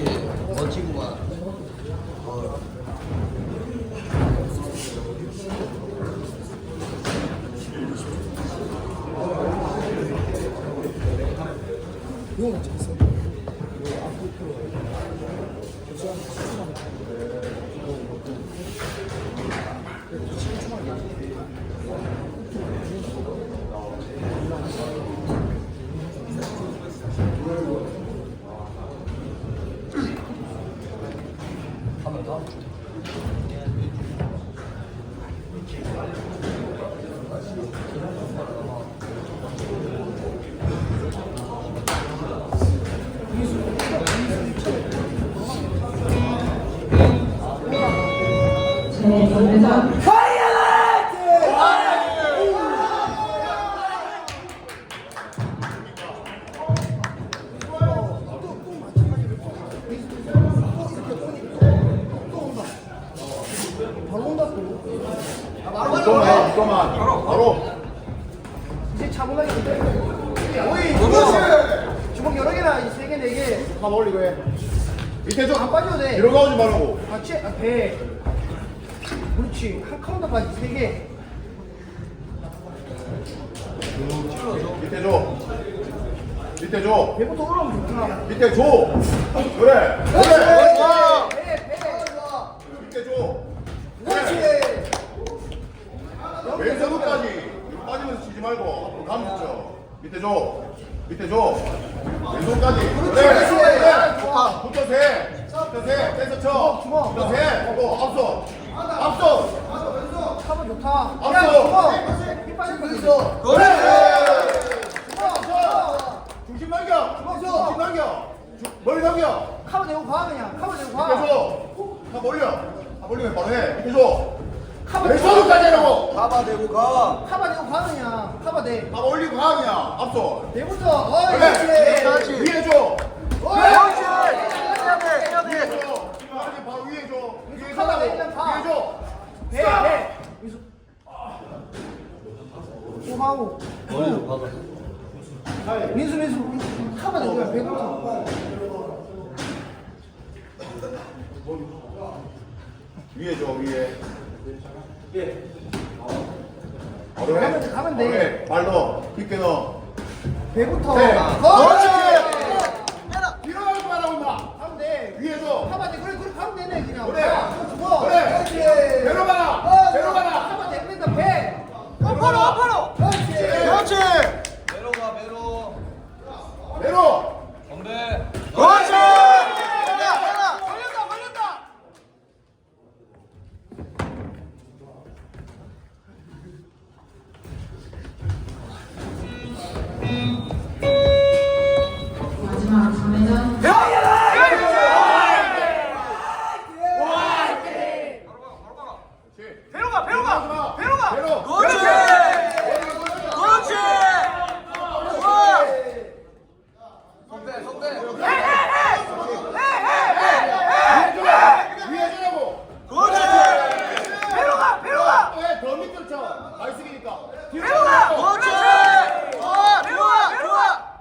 그렇지. 멋지구만. 네, 해, 이거만. 바로. 이제 차분하게 오이 그렇지 주먹 여러 개나 세 개, 네 개. 밥 올리고 해. 밑에 안좀 빠져도 돼. 들어가오지 말고. 같이, 아, 배. 그렇지. 한 카운터까지 세 개. 밑에 줘. 밑에 줘. 배부터 올라오면 좋구나. 밑에 줘. 그래. 그래. 배, 배. 좋아. 밑에 줘. 그렇지. 왼손까지. 빠지면서 치지 말고. 앞으로 가면 쳐. 밑에 줘. 밑에 줘. 왼손까지. 그래. 그래. 좋다. 붙어 세. 붙어 세. 떼서 쳐. 주먹. 붙어 세. 또 앞서. 앞서. 카본 좋다. 앞서. 거 있어. 그래. 주먹. 중심. 주먹, 중심. 주- 머리 남겨. 카본 내고 가, 그냥. 카본 내고 밑에 가. 줘. 다 올려. 다 올리면 바로 해. 밑에 줘. 카본 내고 왼손까지 하라고. 잡아대고 가. 카바 내고 가, 그냥. 카바 내. 다 올리고 가 그냥. 앞서. 내부터. 어이, 그래. 그렇지. 위에 줘. 어이, 그렇지. 해야 돼, 해야 돼. 위에 줘. 아니 바로 위에 줘. 위에 카바 줘라고. 내면 가. 위에 줘. 배, 배. 민수. 또 하고. 머리도 박아. 민수, 민수. 민수. 카바 내고 가, 배부터. 위에 줘 위에. 바로 가면 해. 돼, 가면 돼. 해. 발 넣어. 깊게 넣어. 배부터. 네. 그렇지. 일어나지 그렇지. 어, 배로 가, 배로 가.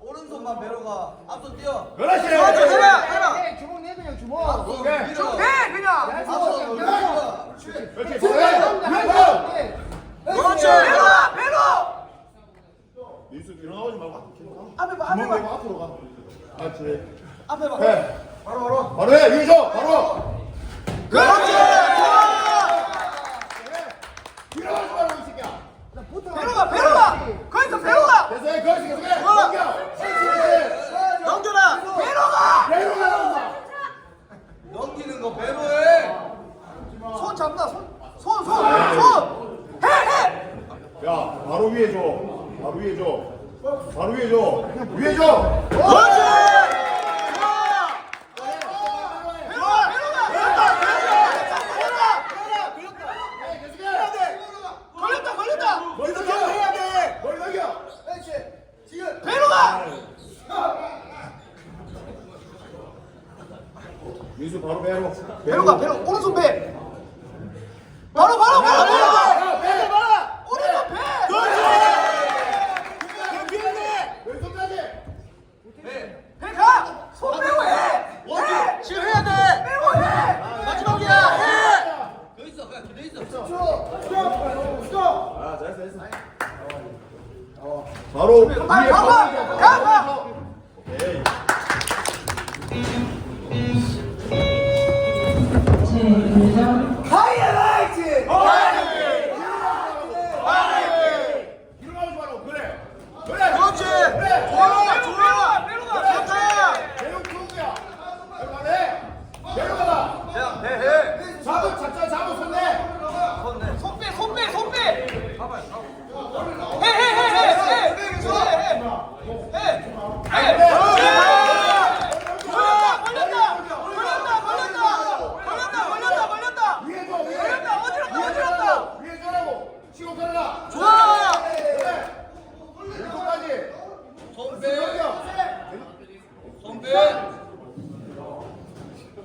오른손만 배로 가. 앞서 뛰어. 그렇지. 그렇지, 해라, 해라. 해, 주먹 내 그냥 주먹. 오케이. 밀어. 해, 그냥. 앞서 그냥 올려. 그냥. 그렇지. 그래, 그래. 그냥 그래. 해. 그렇지. 배로 가, 배로. 민수 일어나지 말고 앞으로 가. 앞에 봐, 앞에 봐. 앞으로 가. 그렇지. 앞에 봐. 해. 바로 바로. 바로 해. 위에 줘. 바로. 그렇지. 일어나지 말고 이 새끼야. 배로 가, 배로 가. 거기서 배로 가. 계속 해. 거기서 계속 해. 넘겨. 넘겨라. 배로 가. 내려 가. 넘기는 거 배로 해. 손 잡나, 손. 손, 손, 손. 해, 해. 야, 바로 위에 줘. 바로 위에 줘. 바로 위에 줘. 위에 줘. 머리. 해야 돼. 머리 가. 민수 바로. 배로 가, 배로. 아, 잘했어, 잘했어. 바로. 아, 빨리 가 가. 오케이.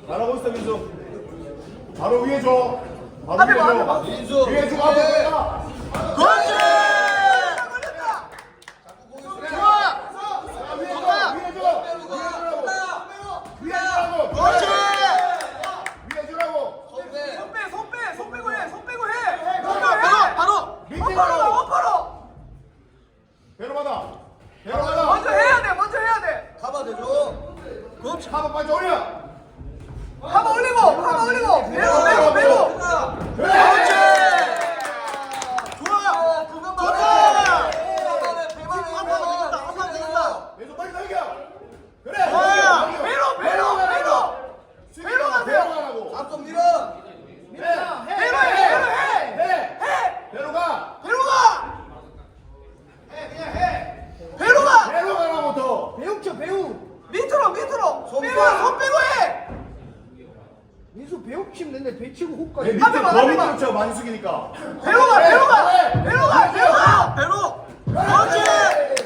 잘하고 있어 민수. 바로 위에 줘. 바로 앞에 위에 봐, 줘. 앞에 봐. 민수. 위에 주고 앞에 네. 그렇지. 좋아. 위에 줘. 위에 줘. 위에 주라고. 위에 주라고. 그렇지. 위에 주라고. 손 빼. 손 빼, 손 빼, 손 빼고 해, 손 빼고 해! 손 빼고 바로, 해! 바로. 밑에 원바로 가, 주라고. 원바로! 배로 받아. 배로 받아. 먼저 해야 돼, 먼저 해야 돼! 가봐 대줘. 그렇지. 한번 빨리 올려. 한번 올리고, 한번 올리고! 그렇지. 좋아. 좋다. 빨리 당겨. 그래. 아, 당겨. 배로, 가세요. 앞서 밀어. 해. 해, 해! 해. 가. 배로 가! 배로 가! 배로 가라고 더. 배우 켜, 배우! 밑으로, 밑으로! 손 빼고, 빼. 손 빼고 해! 민수 배우 치면 되는데 배 치고 내 훅까지 밑에 앞에 봐, 더 앞에 봐. 밑으로 쳐 많이 숙이니까. 배로 가, 배로 가! 배로 가, 배로 가! 배로. 그렇지!